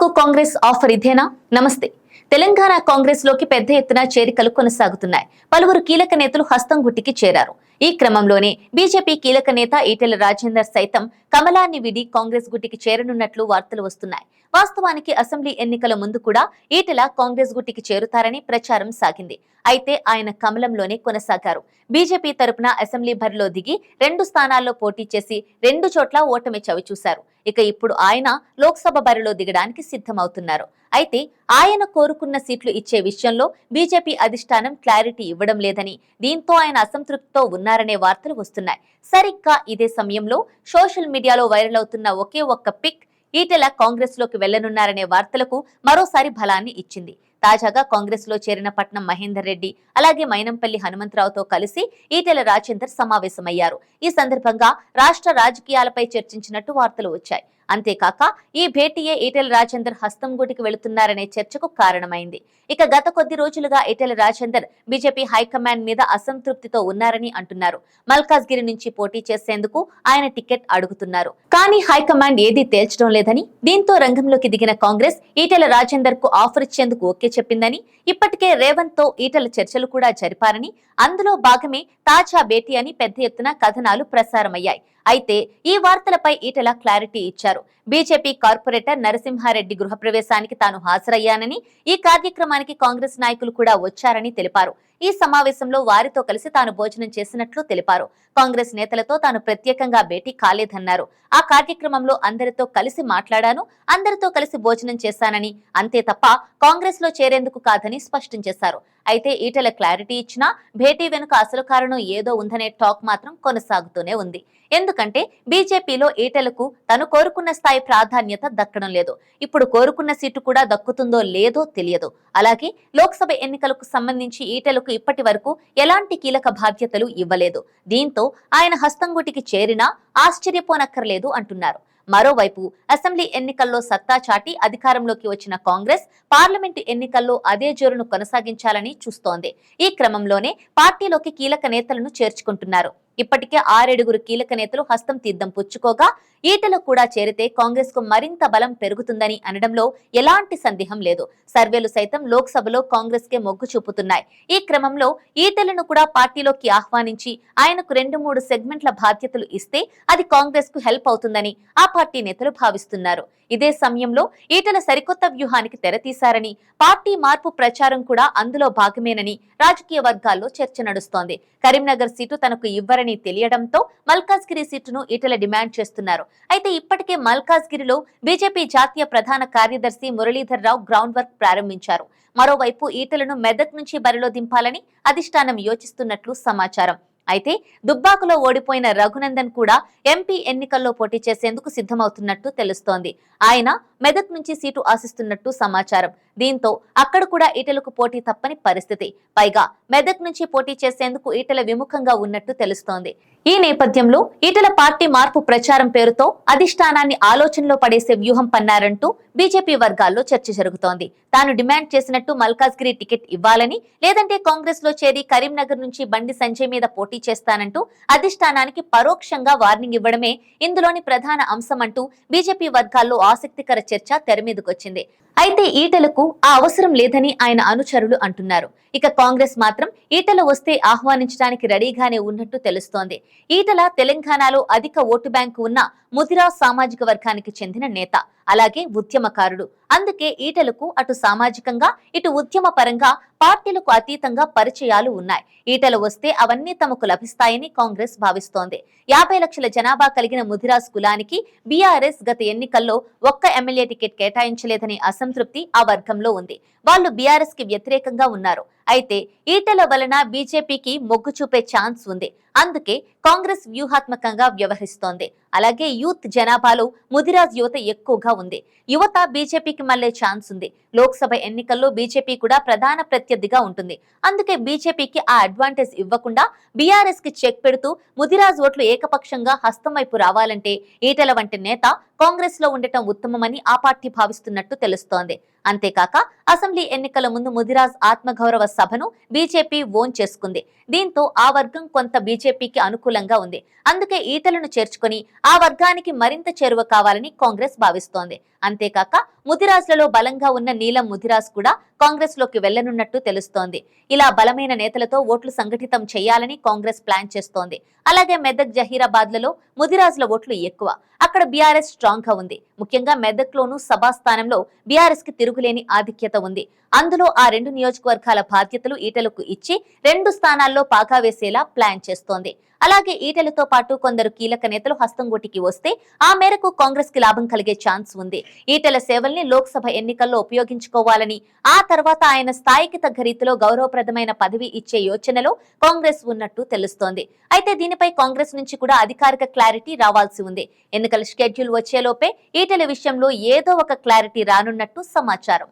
ఈటలకు Congress offer ఇదేనా? నమస్తే. తెలంగాణ కాంగ్రెస్లోకి పెద్ద ఎత్తున చేరికలు కొనసాగుతున్నాయి. పలువురు కీలక నేతలు హస్తం గుట్టికి చేరారు. ఈ క్రమంలోనే బీజేపీ కీలక నేత ఈటెల రాజేందర్ సైతం కమలాన్ని విడి కాంగ్రెస్ గుట్టికి చేరనున్నట్లు వార్తలు వస్తున్నాయి. వాస్తవానికి అసెంబ్లీ ఎన్నికల ముందు కూడా ఈటెల కాంగ్రెస్ గుట్టికి చేరుతారని ప్రచారం సాగింది. అయితే ఆయన కమలంలోనే కొనసాగారు. బీజేపీ తరపున అసెంబ్లీ బరిలో దిగి రెండు స్థానాల్లో పోటీ చేసి రెండు చోట్ల ఓటమి చవిచూశారు. ఇక ఇప్పుడు ఆయన లోక్సభ బరిలో దిగడానికి సిద్ధమవుతున్నారు. అయితే ఆయన కోరుకున్న సీట్లు ఇచ్చే విషయంలో బీజేపీ అధిష్టానం క్లారిటీ ఇవ్వడం లేదని దీంతో ఆయన అసంతృప్తితో ఉన్నారనే వార్తలు వస్తున్నాయి. సరిగ్గా ఇదే సమయంలో సోషల్ మీడియాలో వైరల్ అవుతున్న ఒకే ఒక్క పిక్ ఈటెల కాంగ్రెస్లోకి వెళ్ళనున్నారనే వార్తలకు మరోసారి బలాన్ని ఇచ్చింది. తాజాగా కాంగ్రెస్లో చేరిన పట్నం మహేందర్ రెడ్డి అలాగే మైనంపల్లి హనుమంతరావుతో కలిసి ఈటెల రాజేందర్ సమావేశమయ్యారు. ఈ సందర్భంగా రాష్ట్ర రాజకీయాలపై చర్చించినట్టు వార్తలు వచ్చాయి. అంతేకాక ఈ భేటీయే ఈటెల రాజేందర్ హస్తం గుటికి వెళుతున్నారనే చర్చకు కారణమైంది. ఇక గత కొద్ది రోజులుగా ఈటెల రాజేందర్ బీజేపీ హైకమాండ్ మీద అసంతృప్తితో ఉన్నారని అంటున్నారు. మల్కాజ్గిరి నుంచి పోటీ చేసేందుకు ఆయన టికెట్ అడుగుతున్నారు. కానీ హైకమాండ్ ఏదీ తేల్చడం లేదని దీంతో రంగంలోకి దిగిన కాంగ్రెస్ ఈటెల రాజేందర్కు ఆఫర్ ఇచ్చేందుకు ఓకే చెప్పిందని ఇప్పటికే రేవంత్తో ఈటెల చర్చలు కూడా జరిపారని అందులో భాగమే తాజా భేటీ అని పెద్ద ఎత్తున కథనాలు ప్రసారమయ్యాయి. అయితే ఈ వార్తలపై ఈటల క్లారిటీ ఇచ్చారు. బీజేపీ కార్పొరేటర్ నరసింహారెడ్డి గృహప్రవేశానికి తాను హాజరయ్యానని ఈ కార్యక్రమానికి కాంగ్రెస్ నాయకులు కూడా వచ్చారని తెలిపారు. ఈ సమావేశంలో వారితో కలిసి తాను భోజనం చేసినట్లు తెలిపారు. కాంగ్రెస్ నేతలతో తాను ప్రత్యేకంగా భేటీ కాలేదన్నారు. ఆ కార్యక్రమంలో అందరితో కలిసి మాట్లాడాను అందరితో కలిసి భోజనం చేశానని. అంతే తప్ప కాంగ్రెస్లో చేరేందుకు కాదని స్పష్టం చేశారు. అయితే ఈటల క్లారిటీ ఇచ్చినా భేటీ వెనుక అసలు కారణం ఏదో ఉందనే టాక్ మాత్రం కొనసాగుతూనే ఉంది. ఎందుకంటే బీజేపీలో ఈటెలకు తను కోరుకున్న స్థాయి ప్రాధాన్యత దక్కడం లేదు. ఇప్పుడు కోరుకున్న సీటు కూడా దక్కుతుందో లేదో తెలియదు. అలాగే లోక్సభ ఎన్నికలకు సంబంధించి ఈటలకు ఇప్పటి వరకు ఎలాంటి కీలక బాధ్యతలు ఇవ్వలేదు. దీంతో ఆయన హస్తంగుటికి చేరినా ఆశ్చర్యపోనక్కర్లేదు అంటున్నారు. మరోవైపు అసెంబ్లీ ఎన్నికల్లో సత్తా చాటి అధికారంలోకి వచ్చిన కాంగ్రెస్ పార్లమెంటు ఎన్నికల్లో అదే జోరును కొనసాగించాలని చూస్తోంది. ఈ క్రమంలోనే పార్టీలోకి కీలక నేతలను చేర్చుకుంటున్నారు. ఇప్పటికే ఆరేడుగురు కీలక నేతలు హస్తం తీర్థం పుచ్చుకోగా ఈటలు కూడా చేరితే కాంగ్రెస్కు మరింత బలం పెరుగుతుందని అనడంలో ఎలాంటి సందేహం లేదు. సర్వేలు సైతం లోక్సభలో కాంగ్రెస్ కే మొగ్గు చూపుతున్నాయి. ఈ క్రమంలో ఈటలను కూడా పార్టీలోకి ఆహ్వానించి ఆయనకు రెండు మూడు సెగ్మెంట్ల బాధ్యతలు ఇస్తే అది కాంగ్రెస్కు హెల్ప్ అవుతుందని ఆ పార్టీ నేతలు భావిస్తున్నారు. ఇదే సమయంలో ఈటల సరికొత్త వ్యూహానికి తెరతీశారని పార్టీ మార్పు ప్రచారం కూడా అందులో భాగమేనని రాజకీయ వర్గాల్లో చర్చ నడుస్తోంది. కరీంనగర్ సీటు తనకు ఇవ్వరని తెలియడంతో మల్కాజ్గిరి సీటును ఇటల డిమాండ్ చేస్తున్నారు. అయితే ఇప్పటికే మల్కాజ్గిరిలో బీజేపీ జాతీయ ప్రధాన కార్యదర్శి మురళీధర్ రావు గ్రౌండ్ వర్క్ ప్రారంభించారు. మరోవైపు ఈటలను మెదక్ నుంచి బరిలో దింపాలని అధిష్టానం యోచిస్తున్నట్లు సమాచారం. అయితే దుబ్బాకలో ఓడిపోయిన రఘునందన్ కూడా ఎంపీ ఎన్నికల్లో పోటీ చేసేందుకు సిద్ధమవుతున్నట్టు తెలుస్తోంది. ఆయన మెదక్ నుంచి సీటు ఆశిస్తున్నట్టు సమాచారం. దీంతో అక్కడ కూడా ఈటలకు పోటీ తప్పని పరిస్థితి. పైగా మెదక్ నుంచి పోటీ చేసేందుకు ఈటల విముఖంగా ఉన్నట్టు తెలుస్తోంది. ఈ నేపథ్యంలో ఈటల పార్టీ మార్పు ప్రచారం పేరుతో అధిష్టానాన్ని ఆలోచనలో పడేసే వ్యూహం పన్నారంటూ బీజేపీ వర్గాల్లో చర్చ జరుగుతోంది. తాను డిమాండ్ చేసినట్టు మల్కాజ్గిరి టికెట్ ఇవ్వాలని లేదంటే కాంగ్రెస్లో చేరి కరీంనగర్ నుంచి బండి సంజయ్ మీద పోటీ చేస్తానంటూ అధిష్టానానికి పరోక్షంగా వార్నింగ్ ఇవ్వడమే ఇందులోని ప్రధాన అంశం అంటూ బీజేపీ వర్గాల్లో ఆసక్తికర చర్చ తెరమీదకొచ్చింది అయితే ఈటలకు ఆ అవసరం లేదని ఆయన అనుచరులు అంటున్నారు. ఇక కాంగ్రెస్ మాత్రం ఈటల వస్తే ఆహ్వానించడానికి రెడీగానే ఉన్నట్టు తెలుస్తోంది. ఈటల తెలంగాణలో అధిక ఓటు బ్యాంకు ఉన్న ముదిరా సామాజిక వర్గానికి చెందిన నేత అలాగే ఉద్యమకారుడు. అందుకే ఈటలకు అటు సామాజికంగా ఇటు ఉద్యమ పరంగా పార్టీలకు అతీతంగా పరిచయాలు ఉన్నాయి. ఈటలు వస్తే అవన్నీ తమకు లభిస్తాయని కాంగ్రెస్ భావిస్తోంది. యాభై లక్షల జనాభా కలిగిన ముదిరాజ్ కులానికి బీఆర్ఎస్ గత ఎన్నికల్లో ఒక్క ఎమ్మెల్యే టికెట్ కేటాయించలేదనే అసంతృప్తి ఆ వర్గంలో ఉంది. వాళ్ళు బీఆర్ఎస్కి వ్యతిరేకంగా ఉన్నారు. అయితే ఈటల వలన బీజేపీకి మొగ్గు చూపే ఛాన్స్ ఉంది. అందుకే కాంగ్రెస్ వ్యూహాత్మకంగా వ్యవహరిస్తోంది. అలాగే యూత్ జనాభాలో ముదిరాజ్ యువత ఎక్కువగా ఉంది. యువత బీజేపీకి మళ్ళే ఛాన్స్ ఉంది. లోక్సభ ఎన్నికల్లో బీజేపీ కూడా ప్రధాన ప్రత్యర్థిగా ఉంటుంది. అందుకే బీజేపీకి ఆ అడ్వాంటేజ్ ఇవ్వకుండా బీఆర్ఎస్కి చెక్ పెడుతూ ముదిరాజ్ ఓట్లు ఏకపక్షంగా హస్తం వైపు రావాలంటే ఈటల వంటి నేత కాంగ్రెస్లో ఉండటం ఉత్తమమని ఆ పార్టీ భావిస్తున్నట్టు తెలుస్తోంది. అంతేకాక అసెంబ్లీ ఎన్నికల ముందు ముదిరాజ్ ఆత్మగౌరవ సభను బీజేపీ ఓన్ చేసుకుంది. దీంతో ఆ వర్గం కొంత బీజేపీకి అనుకూలంగా ఉంది. అందుకే ఈటలను చేర్చుకుని ఆ వర్గానికి మరింత చేరువ కావాలని కాంగ్రెస్ భావిస్తోంది. అంతేకాక ముదిరాజ్లలో బలంగా ఉన్న నీలం ముదిరాజ్ కూడా కాంగ్రెస్లోకి వెళ్ళనున్నట్టు తెలుస్తోంది. ఇలా బలమైన నేతలతో ఓట్లు సంఘటితం చేయాలని కాంగ్రెస్ ప్లాన్ చేస్తోంది. అలాగే మెదక్ జహీరాబాద్లలో ముదిరాజుల ఓట్లు ఎక్కువ. అక్కడ బీఆర్ఎస్ స్ట్రాంగ్గా ఉంది. ముఖ్యంగా మెదక్ లోను సభాస్థానంలో బీఆర్ఎస్కి తిరుగులేని ఆధిక్యత ఉంది. అందులో ఆ రెండు నియోజకవర్గాల బాధ్యతలు ఈటలకు ఇచ్చి రెండు స్థానాల్లో పాగా వేసేలా ప్లాన్ చేస్తోంది. అలాగే ఈటలతో పాటు కొందరు కీలక నేతలు హస్తంగోటికి వస్తే ఆ మేరకు కాంగ్రెస్కి లాభం కలిగే ఛాన్స్ ఉంది. ఈటల సేవల్ని లోక్సభ ఎన్నికల్లో ఉపయోగించుకోవాలని ఆ తర్వాత ఆయన స్థాయికి తగ్గ రీతిలో గౌరవప్రదమైన పదవి ఇచ్చే యోచనలో కాంగ్రెస్ ఉన్నట్టు తెలుస్తోంది. అయితే దీనిపై కాంగ్రెస్ నుంచి కూడా అధికారిక క్లారిటీ రావాల్సి ఉంది. ఎన్నికల షెడ్యూల్ వచ్చేలోపే ఈటెల విషయంలో ఏదో ఒక క్లారిటీ రానున్నట్టు సమాచారం.